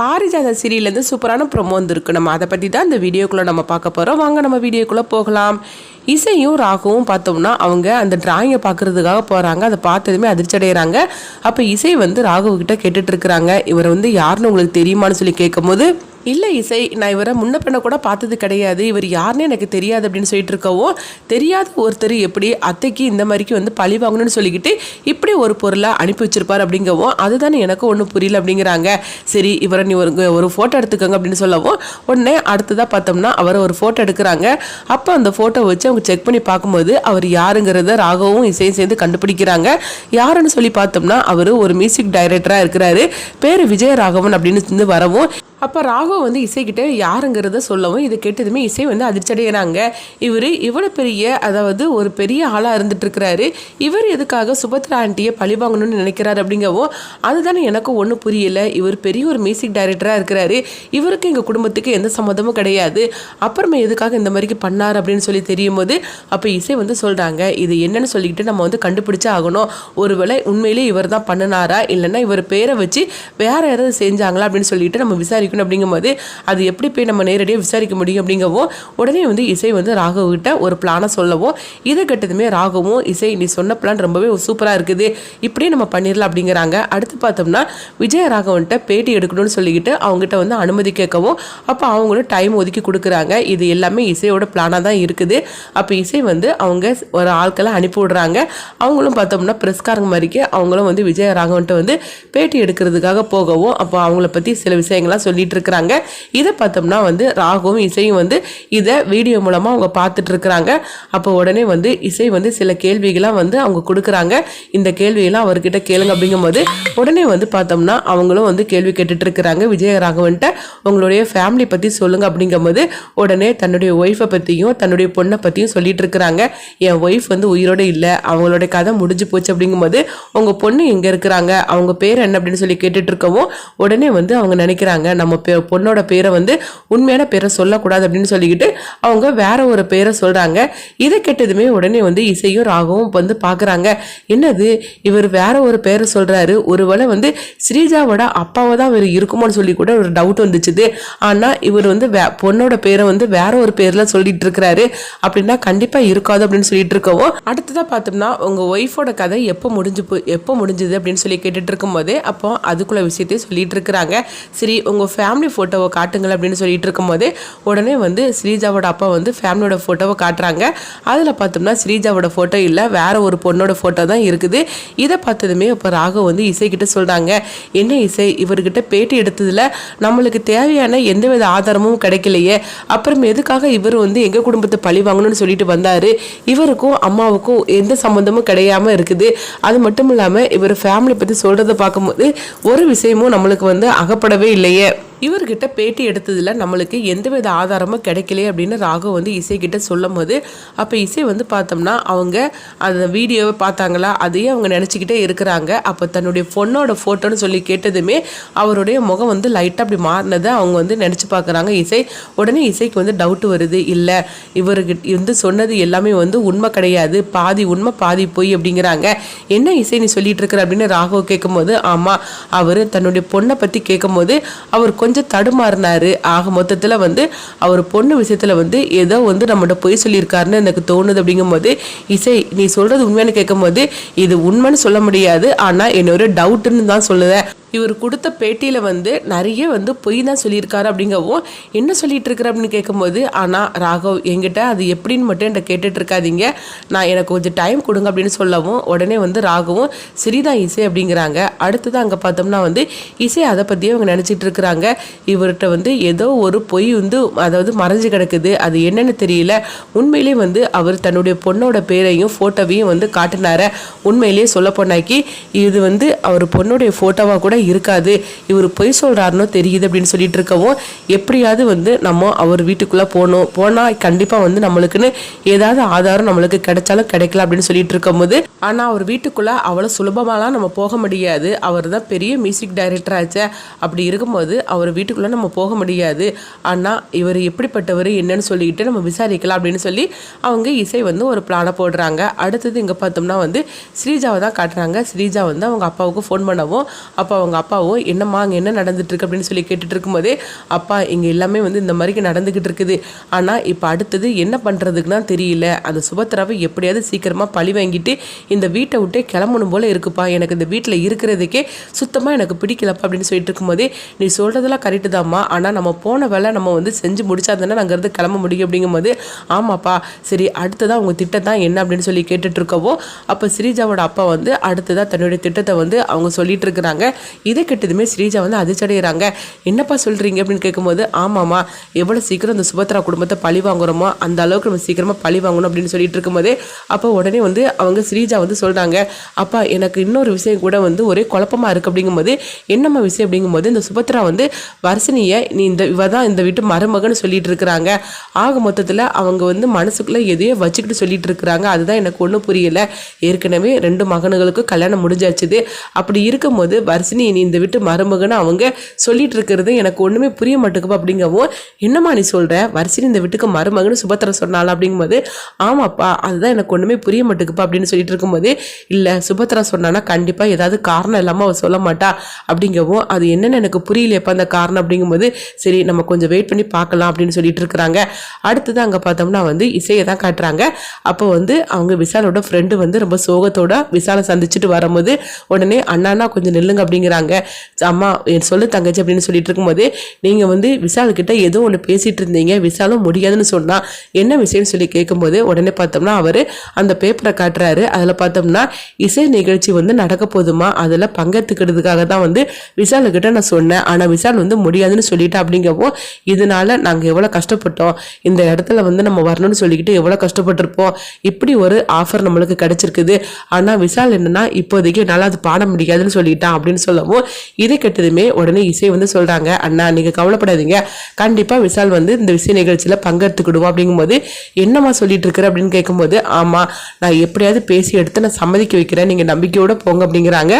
பாரிஜாத சீரியல்லேருந்து சூப்பரான ப்ரொமோ வந்துருக்கு. நம்ம அதை பற்றி தான் இந்த வீடியோக்குள்ளே நம்ம பார்க்க போகிறோம் வாங்க நம்ம வீடியோக்குள்ளே போகலாம். இசையும் ராகுவும் பார்த்தோம்னா அவங்க அந்த டிராயிங்கை பார்க்கறதுக்காக போகிறாங்க அதை பார்த்ததுமே அதிர்ச்சி அடைகிறாங்க அப்போ இசை வந்து ராகுவ கிட்ட கேட்டுட்டு இருக்கிறாங்க. இவர் வந்து யாருன்னு உங்களுக்கு தெரியுமான்னு சொல்லி கேட்கும்போது இல்லை இசை நான் இவரை முன்ன பின்ன கூட பார்த்தது கிடையாது. இவர் யாருன்னு எனக்கு தெரியாது அப்படின்னு சொல்லிட்டு இருக்கவும் தெரியாத ஒருத்தர் எப்படி அத்தைக்கு இந்த மாதிரிக்கு வந்து பழி வாங்கணும்னு சொல்லிக்கிட்டு இப்படி ஒரு பொருளை அனுப்பி வச்சிருப்பார் அப்படிங்கவும் அதுதானே எனக்கு ஒன்றும் புரியல அப்படிங்கிறாங்க. சரி இவரை நீ ஒரு ஒரு ஃபோட்டோ எடுத்துக்கோங்க அப்படின்னு சொல்லவும் உடனே அடுத்ததாக பார்த்தோம்னா அவரை ஒரு ஃபோட்டோ எடுக்கிறாங்க. அப்போ அந்த ஃபோட்டோ வச்சு அவங்க செக் பண்ணி பார்க்கும்போது அவர் யாருங்கிறத ராகவும் இசையும் சேர்ந்து கண்டுபிடிக்கிறாங்க. யாருன்னு சொல்லி பார்த்தோம்னா அவர் ஒரு மியூசிக் டைரக்டராக இருக்கிறாரு. பேர் விஜய ராகவன் அப்படின்னு வந்து வரவும் அப்போ ராகவ் வந்து இசைக்கிட்ட யாருங்கிறத சொல்லவும் இது கேட்டதுமே இசை வந்து அதிர்ச்சடைகிறாங்க இவர் இவ்வளோ பெரிய அதாவது ஒரு பெரிய ஆளாக இருந்துட்டுருக்கிறாரு. இவர் எதுக்காக சுபத்ரா ஆண்டியை பழி வாங்கணும்னு நினைக்கிறாரு அப்படிங்கவும் அதுதானே எனக்கு ஒன்றும் புரியல. இவர் பெரிய ஒரு மியூசிக் டைரக்டராக இருக்கிறாரு. இவருக்கு எங்கள் குடும்பத்துக்கு எந்த சம்மந்தமும் கிடையாது. அப்புறமா எதுக்காக இந்த மாதிரிக்கு பண்ணார் அப்படின்னு சொல்லி தெரியும் போது அப்போ இசை வந்து சொல்கிறாங்க இது என்னன்னு சொல்லிக்கிட்டு நம்ம வந்து கண்டுபிடிச்சே ஆகணும். ஒருவேளை உண்மையிலே இவர் தான் பண்ணினாரா? இல்லைன்னா இவர் பேரை வச்சு வேற யாராவது செஞ்சாங்களா அப்படின்னு சொல்லிட்டு நம்ம விசாரிக்கணும். அப்படிங்கும்போது அது எப்படி போய் நம்ம நேரடியாக விசாரிக்க முடியும் அப்படிங்கவும் உடனே வந்து இசை வந்து ராகவ்கிட்ட ஒரு பிளானை சொல்லவும் இதை கட்டதுமே ராகவும் இசை நீ சொன்ன பிளான் ரொம்பவே சூப்பராக இருக்குது. இப்படியே நம்ம பண்ணிடலாம் அப்படிங்கிறாங்க. அடுத்து பார்த்தோம்னா விஜய ராகவன்கிட்ட பேட்டி எடுக்கணும்னு சொல்லிக்கிட்டு அவங்ககிட்ட வந்து அனுமதி கேட்கவும் அப்போ அவங்களும் டைம் ஒதுக்கி கொடுக்குறாங்க. இது எல்லாமே இசையோட பிளானாக தான் இருக்குது. அப்போ இசை வந்து அவங்க ஒரு ஆட்களை அனுப்பி விடுறாங்க. அவங்களும் பார்த்தோம்னா பிரஸ்காரங்க மாதிரிக்கு அவங்களும் வந்து விஜய ராகவன்ட்ட வந்து பேட்டி எடுக்கிறதுக்காக போகவும் அப்போ அவங்கள பற்றி சில விஷயங்கள்லாம் சொல்லிட்டு இருக்கிறாங்க இதை பார்த்தோம்னா வந்து ராகவும் இசையும் வந்து இதை வீடியோ மூலமாக அவங்க பார்த்துட்டு இருக்கிறாங்க அப்போ உடனே வந்து இசை வந்து சில கேள்விகளாம் வந்து அவங்க கொடுக்குறாங்க. இந்த கேள்வியெல்லாம் அவர்கிட்ட கேளுங்க அப்படிங்கும்போது உடனே வந்து பார்த்தோம்னா அவங்களும் வந்து கேள்வி கேட்டுட்டு இருக்கிறாங்க விஜய ராகவன்ட்ட உங்களுடைய ஃபேமிலி பற்றி சொல்லுங்க அப்படிங்கும்போது உடனே தன்னுடைய ஒய்ஃபை பற்றியும் தன்னுடைய பொண்ணை பற்றியும் சொல்லிட்டு இருக்கிறாங்க என் ஒய்ஃப் வந்து உயிரோட இல்லை. அவங்களோட கதை முடிஞ்சு போச்சு அப்படிங்கும்போது உங்கள் பொண்ணு எங்கே இருக்கிறாங்க? அவங்க பேர் என்ன அப்படின்னு சொல்லி கேட்டுட்டு இருக்கவும் உடனே வந்து அவங்க நினைக்கிறாங்க நம்ம நம்ம பொண்ணோட பேரை வந்து உண்மையான பேரை சொல்லக்கூடாது அப்படின்னு சொல்லிக்கிட்டு அவங்க வேற ஒரு பேரை சொல்கிறாங்க இதை கெட்டதுமே உடனே வந்து இசையும் ராகவும் வந்து பார்க்குறாங்க என்னது? இவர் வேற ஒரு பேரை சொல்கிறாரு ஒருவேளை வந்து ஸ்ரீஜாவோட அப்பாவை தான் இவர் இருக்குமோன்னு சொல்லி கூட ஒரு டவுட் வந்துச்சுது. ஆனால் இவர் வந்து வே- பொண்ணோட பேரை வந்து வேற ஒரு பேரில் சொல்லிட்டு இருக்கிறாரு. அப்படின்னா கண்டிப்பாக இருக்காது அப்படின்னு சொல்லிட்டு இருக்கவும் அடுத்ததாக பார்த்தோம்னா உங்கள் ஒய்ஃபோட கதை எப்போ முடிஞ்சு போ எப்போ முடிஞ்சுது அப்படின்னு சொல்லி கேட்டுட்டு இருக்கும்போது அப்போ அதுக்குள்ள விஷயத்தையும் சொல்லிட்டு இருக்கிறாங்க. சரி உங்கள் ஃபேமிலி ஃபோட்டோவை காட்டுங்கள் அப்படின்னு சொல்லிட்டு இருக்கும்போது உடனே வந்து ஸ்ரீஜாவோட அப்பா வந்து ஃபேமிலியோட ஃபோட்டோவை காட்டுறாங்க. அதில் பார்த்தோம்னா ஸ்ரீஜாவோட ஃபோட்டோ இல்லை வேற ஒரு பொண்ணோட ஃபோட்டோ தான் இருக்குது. இதை பார்த்ததுமே இப்போ ராகவ் வந்து இசைக்கிட்ட சொல்கிறாங்க என்ன இசை? இவர்கிட்ட பேட்டி எடுத்ததில் நம்மளுக்கு தேவையான எந்தவித ஆதாரமும் கிடைக்கலையே. அப்புறம் எதுக்காக இவர் வந்து எங்கள் குடும்பத்தை பழி வாங்கணும்னு சொல்லிட்டு வந்தார்? இவருக்கும் அம்மாவுக்கும் எந்த சம்மந்தமும் கிடையாமல் இருக்குது. அது மட்டும் இல்லாமல் இவர் ஃபேமிலி பற்றி சொல்கிறத பார்க்கும்போது ஒரு விஷயமும் நம்மளுக்கு வந்து அகப்படவே இல்லையே. இவர்கிட்ட பேட்டி எடுத்ததில் நம்மளுக்கு எந்தவித ஆதாரமும் கிடைக்கலையே அப்படின்னு ராகவ் வந்து இசைக்கிட்ட சொல்லும் போது அப்போ இசை வந்து பார்த்தோம்னா அவங்க அந்த வீடியோவை பார்த்தாங்களா அதையே அவங்க நினச்சிக்கிட்டே இருக்கிறாங்க. அப்போ தன்னுடைய பொண்ணோட ஃபோட்டோன்னு சொல்லி கேட்டதுமே அவருடைய முகம் வந்து லைட்டாக அப்படி மாறினதை அவங்க வந்து நினச்சி பார்க்குறாங்க. இசை உடனே இசைக்கு வந்து டவுட் வருது. இல்லை இவர்கிட்ட வந்து சொன்னது எல்லாமே வந்து உண்மை கிடையாது. பாதி உண்மை பாதி பொய் அப்படிங்கிறாங்க. என்ன இசை நீ சொல்லிட்டு இருக்கிற அப்படின்னு ராகவ் கேட்கும்போது ஆமாம் அவர் தன்னுடைய பொண்ணை பற்றி கேட்கும்போது அவர் கொஞ்சம் கொஞ்சம் தடுமாறினார். ஆக மொத்தத்தில் வந்து அவர் பொண்ணு விஷயத்தில் வந்து ஏதோ வந்து நம்மகிட்ட பொய் சொல்லியிருக்காருன்னு எனக்கு தோணுது அப்படிங்கும்போது இசை நீ சொல்கிறது உண்மைன்னு கேட்கும்போது இது உண்மைன்னு சொல்ல முடியாது. ஆனால் என்னோட டவுட்டுன்னு தான் சொல்லுவேன். இவர் கொடுத்த பேட்டியில் வந்து நிறைய வந்து பொய் தான் சொல்லியிருக்காரு அப்படிங்கவும் என்ன சொல்லிட்டு இருக்கிற அப்படின்னு கேட்கும்போது ஆனால் ராகவ் என்கிட்ட அது எப்படின்னு மட்டும் என்கிட்ட கேட்டுட்டு இருக்காதீங்க நான் எனக்கு கொஞ்சம் டைம் கொடுங்க அப்படின்னு சொல்லவும் உடனே வந்து ராகவும் சரிதான் இசை அப்படிங்கிறாங்க. அடுத்தது அங்கே பார்த்தோம்னா வந்து இசை அதை பற்றியே அவங்க நினச்சிட்டு இருக்கிறாங்க இவர்கிட்ட வந்து ஏதோ ஒரு பொய் வந்து அதாவது மறைஞ்சு கிடக்குது. அது என்னன்னு தெரியல. உண்மையிலே வந்து அவர் தன்னுடைய பொண்ணோட பேரையும் ஃபோட்டோவையும் வந்து காட்டினார. உண்மையிலேயே சொல்ல போனாக்கி இது வந்து அவர் பொண்ணுடைய ஃபோட்டோவாக கூட இருக்காது. இவர் பொய் சொல்கிறாருன்னு தெரியுது அப்படின்னு சொல்லிட்டு இருக்கவும் எப்படியாவது வந்து நம்ம அவர் வீட்டுக்குள்ளே போகணும் போனால் கண்டிப்பாக வந்து நம்மளுக்குன்னு ஏதாவது ஆதாரம் நம்மளுக்கு கிடைச்சாலும் கிடைக்கல அப்படின்னு சொல்லிட்டு இருக்கும்போது ஆனால் அவர் வீட்டுக்குள்ளே அவ்வளோ சுலபமாலாம் நம்ம போக முடியாது. அவர் தான் பெரிய மியூசிக் டைரக்டர் ஆச்சே. அப்படி இருக்கும்போது அவர் வீட்டுக்குள்ளே நம்ம போக முடியாது. ஆனால் இவர் எப்படிப்பட்டவர் என்னன்னு சொல்லிட்டு நம்ம விசாரிக்கலாம் அப்படின்னு சொல்லி அவங்க இசை வந்து ஒரு பிளானை போடுறாங்க. அடுத்தது இங்கே பார்த்தோம்னா வந்து ஸ்ரீஜாவை தான் காட்டுறாங்க. ஸ்ரீஜா வந்து அவங்க அப்பாவுக்கு ஃபோன் பண்ணவும் அப்போ அவங்க அவங்க அப்பாவோ என்னம்மா அங்கே என்ன நடந்துட்டுருக்கு? அப்படின்னு சொல்லி கேட்டுட்டு இருக்கும்போதே அப்பா இங்கே எல்லாமே வந்து இந்த மாதிரிக்கு நடந்துக்கிட்டு இருக்குது. ஆனால் இப்போ அடுத்தது என்ன பண்ணுறதுக்குன்னா தெரியல. அந்த சுபத்ராவை எப்படியாவது சீக்கிரமாக பழி வாங்கிட்டு இந்த வீட்டை விட்டே கிளம்பணும் போல் இருக்குப்பா. எனக்கு இந்த வீட்டில் இருக்கிறதுக்கே சுத்தமாக எனக்கு பிடிக்கலப்பா. அப்படின்னு சொல்லிட்டு இருக்கும்போதே நீ சொல்கிறதெல்லாம் கரெக்டு தான்மா ஆனால் நம்ம போன வேலை நம்ம வந்து செஞ்சு முடிச்சா தானே நாங்கள் இருந்து கிளம்ப முடியும். அப்படிங்கும்போது ஆமாப்பா. சரி அடுத்ததாக உங்கள் திட்டம் தான் என்ன? அப்படின்னு சொல்லி கேட்டுட்ருக்கவோ அப்போ ஸ்ரீஜாவோட அப்பா வந்து அடுத்ததாக தன்னுடைய திட்டத்தை வந்து அவங்க சொல்லிட்டு இருக்கிறாங்க. இதை கெட்டதுமே ஸ்ரீஜா வந்து அதிர்ச்சடைகிறாங்க என்னப்பா சொல்கிறீங்க அப்படின்னு கேட்கும்போது ஆமாம்மா எவ்வளோ சீக்கிரம் இந்த சுபத்ரா குடும்பத்தை பழி வாங்குறோமோ அந்த அளவுக்கு நம்ம சீக்கிரமாக பழி வாங்கணும் அப்படின்னு சொல்லிட்டு இருக்கும்போதே அப்போ உடனே வந்து அவங்க ஸ்ரீஜா வந்து சொல்கிறாங்க அப்பா எனக்கு இன்னொரு விஷயம் கூட வந்து ஒரே குழப்பமாக இருக்குது அப்படிங்கும்போது என்னம்மா விஷயம்? அப்படிங்கும்போது இந்த சுபத்ரா வந்து வர்ஷினியை நீ இந்த இவ தான் இந்த வீட்டு மருமகன்னு சொல்லிட்டு இருக்கிறாங்க. ஆக மொத்தத்தில் அவங்க வந்து மனசுக்குள்ளே எதையோ வச்சுக்கிட்டு சொல்லிட்டு இருக்கிறாங்க. அதுதான் எனக்கு ஒன்றும் புரியலை. ஏற்கனவே ரெண்டு மகன்களுக்கும் கல்யாணம் முடிஞ்சாச்சுது. அப்படி இருக்கும்போது வர்ஷினி இந்த விட்டு மருமகன்னு அவங்க சொல்லிட்டு இருக்கிறது எனக்கு ஒன்றுமே புரிய மாட்டேங்குப்பா அப்படிங்கவும் என்னம்மா நீ சொல்கிற வரிசையில் இந்த வீட்டுக்கு மருமகன்னு சுபத்திர சொன்னாலும் அப்படிங்கும்போது ஆமாப்பா அதுதான் எனக்கு ஒன்றுமே புரிய மாட்டேங்குப்பா அப்படின்னு சொல்லிட்டு இருக்கும்போது இல்லை சுபத்திரா சொன்னான்னா கண்டிப்பாக ஏதாவது காரணம் இல்லாமல் அவள் சொல்ல மாட்டா அப்படிங்கவும் அது என்னென்னு எனக்கு புரியலையப்பா அந்த காரணம் அப்படிங்கும்போது சரி நம்ம கொஞ்சம் வெயிட் பண்ணி பார்க்கலாம் அப்படின்னு சொல்லிட்டு இருக்கிறாங்க. அடுத்தது அங்கே பார்த்தோம்னா வந்து இசையை தான் காட்டுறாங்க. அப்போ வந்து அவங்க விசாலோட ஃப்ரெண்டு வந்து ரொம்ப சோகத்தோட விசாலை சந்திச்சுட்டு வரும்போது உடனே அண்ணாண்ணா கொஞ்சம் நில்லுங்க அப்படிங்கிறாங்க. அம்மா என் சொல்லு தங்கச்சி அப்படின்னு சொல்லிட்டு இருக்கும்போது நீங்கள் வந்து விசால் கிட்ட ஏதோ ஒன்று பேசிட்டு இருந்தீங்க விசாலும் முடியாதுன்னு சொன்னால் என்ன விஷயம்னு சொல்லி கேட்கும்போது உடனே பார்த்தோம்னா அவர் அந்த பேப்பரை காட்டுறாரு. அதில் பார்த்தோம்னா இசை நிகழ்ச்சி வந்து நடக்க போதுமா அதில் பங்கெடுத்துக்கிறதுக்காக தான் வந்து விசாலுக்கிட்ட நான் சொன்னேன். ஆனால் விசால் வந்து முடியாதுன்னு சொல்லிட்டு அப்படிங்கவும் இதனால நாங்கள் எவ்வளோ கஷ்டப்பட்டோம். இந்த இடத்துல வந்து நம்ம வரணும்னு சொல்லிக்கிட்டு எவ்வளோ கஷ்டப்பட்டிருப்போம். இப்படி ஒரு ஆஃபர் நம்மளுக்கு கிடைச்சிருக்குது. ஆனால் விசால் என்னன்னா இப்போதைக்கு என்னால் அது பாட முடியாதுன்னு சொல்லிட்டான் அப்படின்னு சொல்லவும் இதை கெட்டதுமே உடனே இசை வந்து சொல்கிறாங்க அண்ணா நீங்கள் கவலைப்படாதீங்க. கண்டிப்பாக விசால் வந்து இந்த விஷய நிகழ்ச்சியில் பங்கெடுத்துக்கிடுவோம். அப்படிங்கும்போது என்னம்மா சொல்லிட்டு இருக்கிற? அப்படின்னு கேட்கும்போது ஆமாம் நான் எப்படியாவது பேசி எடுத்து நான் சம்மதிக்க வைக்கிறேன். நீங்கள் நம்பிக்கையோட போங்க அப்படிங்கிறாங்க.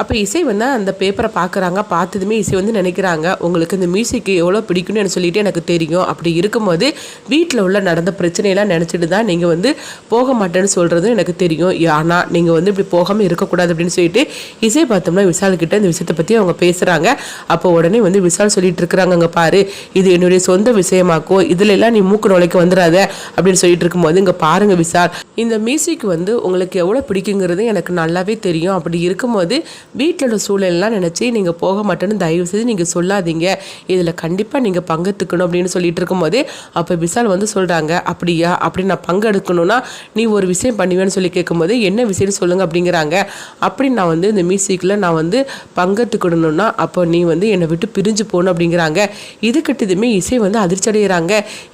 அப்போ இசை வந்து அந்த பேப்பரை பார்க்குறாங்க பார்த்ததுமே இசை வந்து நினைக்கிறாங்க உங்களுக்கு இந்த மியூசிக் எவ்வளோ பிடிக்கும்னு எனக்கு சொல்லிட்டு எனக்கு தெரியும். அப்படி இருக்கும்போது வீட்டில் உள்ள நடந்த பிரச்சனையெல்லாம் நினச்சிட்டு தான் நீங்கள் வந்து போக மாட்டேன்னு சொல்கிறதும் எனக்கு தெரியும். ஆனால் நீங்கள் வந்து இப்படி போகாமல் இருக்கக்கூடாது அப்படின்னு சொல்லிட்டு இசை பார்த்தோம்னா விசால்கிட்ட இந்த விஷயத்தை பற்றி அவங்க பேசுகிறாங்க அப்போ உடனே வந்து விசால் சொல்லிட்டு இருக்கிறாங்க அங்கே பாரு இது என்னுடைய சொந்த விஷயமாக்கோ இதில் எல்லாம் நீ மூக்கு நுழைக்க வந்துடாத அப்படின்னு சொல்லிட்டு இருக்கும்போது இங்கே பாருங்கள் விசால் இந்த மியூசிக் வந்து உங்களுக்கு எவ்வளோ பிடிக்குங்கிறது எனக்கு நல்லாவே தெரியும். அப்படி இருக்கும்போது வீட்டில் உள்ள சூழலெல்லாம் நினச்சி நீங்கள் போக மாட்டேன்னு தயவு செய்து நீங்கள் சொல்லாதீங்க. இதில் கண்டிப்பாக நீங்கள் பங்கெடுத்துக்கணும் அப்படின்னு சொல்லிட்டு இருக்கும்போது அப்போ விசால் வந்து சொல்கிறாங்க அப்படியா? அப்படி நான் பங்கெடுக்கணும்னா நீ ஒரு விஷயம் பண்ணுவேன்னு சொல்லி கேட்கும்போது என்ன விஷயம்னு சொல்லுங்கள் அப்படிங்கிறாங்க. அப்படி நான் வந்து இந்த மியூசிக்கில் நான் வந்து பங்கெடுத்துக்கணும்னா அப்போ நீ வந்து என்னை விட்டு பிரிஞ்சு போகணும் அப்படிங்கிறாங்க. இதுக்கிட்டதுமே இசை வந்து அதிர்ச்சி அடைகிறாங்க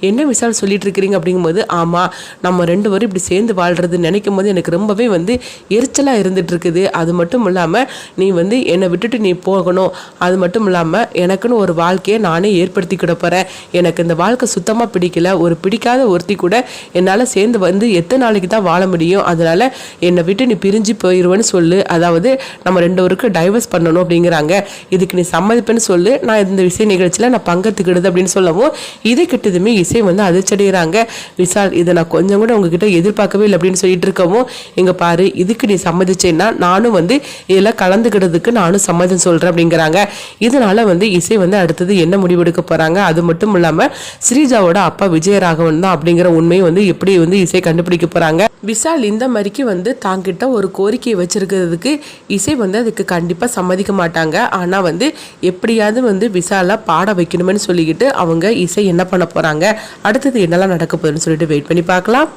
என்ன விசால் சொல்லிட்டு இருக்கிறீங்க அப்படிங்கும்போது ஆமாம் நம்ம ரெண்டு பேரும் இப்படி சேர்ந்து வாழ்கிறது நினைக்கும் போது எனக்கு ரொம்பவே வந்து எரிச்சலாக இருந்துட்டு இருக்குது. அது மட்டும் இல்லாமல் நீ வந்து என்னை விட்டுட்டு நீ போகணும். அது மட்டும் இல்லாமல் எனக்குன்னு ஒரு வாழ்க்கையை நானே ஏற்படுத்திக்கிட போகிறேன் எனக்கு இந்த வாழ்க்கை சுத்தமாக பிடிக்கல. ஒரு பிடிக்காத ஒருத்தி கூட என்னால் சேர்ந்து வந்து எத்தனை நாளைக்கு தான் வாழ முடியும்? அதனால் என்னை விட்டு நீ பிரிஞ்சு போயிடுவேன்னு சொல்லு. அதாவது நம்ம ரெண்டு பேருக்கு டைவர்ஸ் பண்ணணும் அப்படிங்கிறாங்க. இதுக்கு நீ சம்மதிப்பேன்னு சொல்லு. நான் இந்த விஷய நிகழ்ச்சியில் நான் பங்கத்துக்கிடுது அப்படின்னு சொல்லவும் இதை கிட்டதுமே இசை வந்து அதிர்ச்சடைகிறாங்க விசால் இதை நான் கொஞ்சம் கூட உங்ககிட்ட எதிர்பார்க்கவே இல்லை அப்படின்னு சொல்லிட்டு இருக்கவும் இங்கே பாரு இதுக்கு நீ சம்மதிச்சேன்னா நானும் வந்து இதில் கலந்து கலந்துக்கிறதுக்கு நானும் சம்மதம் சொல்கிறேன் அப்படிங்கிறாங்க. இதனால வந்து இசை வந்து அடுத்தது என்ன முடிவெடுக்க போகிறாங்க அது மட்டும் இல்லாமல் ஸ்ரீஜாவோட அப்பா விஜயராகவன் தான் அப்படிங்கிற உண்மையை வந்து எப்படி வந்து இசை கண்டுபிடிக்க போகிறாங்க விஷால் இந்த மாதிரிக்கு வந்து தாங்கிட்ட ஒரு கோரிக்கையை வச்சிருக்கிறதுக்கு இசை வந்து அதுக்கு கண்டிப்பாக சம்மதிக்க மாட்டாங்க. ஆனால் வந்து எப்படியாவது வந்து விசாலை பாட வைக்கணும்னு சொல்லிக்கிட்டு அவங்க இசை என்ன பண்ண போகிறாங்க அடுத்தது என்னெல்லாம் நடக்க போகுதுன்னு சொல்லிட்டு வெயிட் பண்ணி பார்க்கலாம்.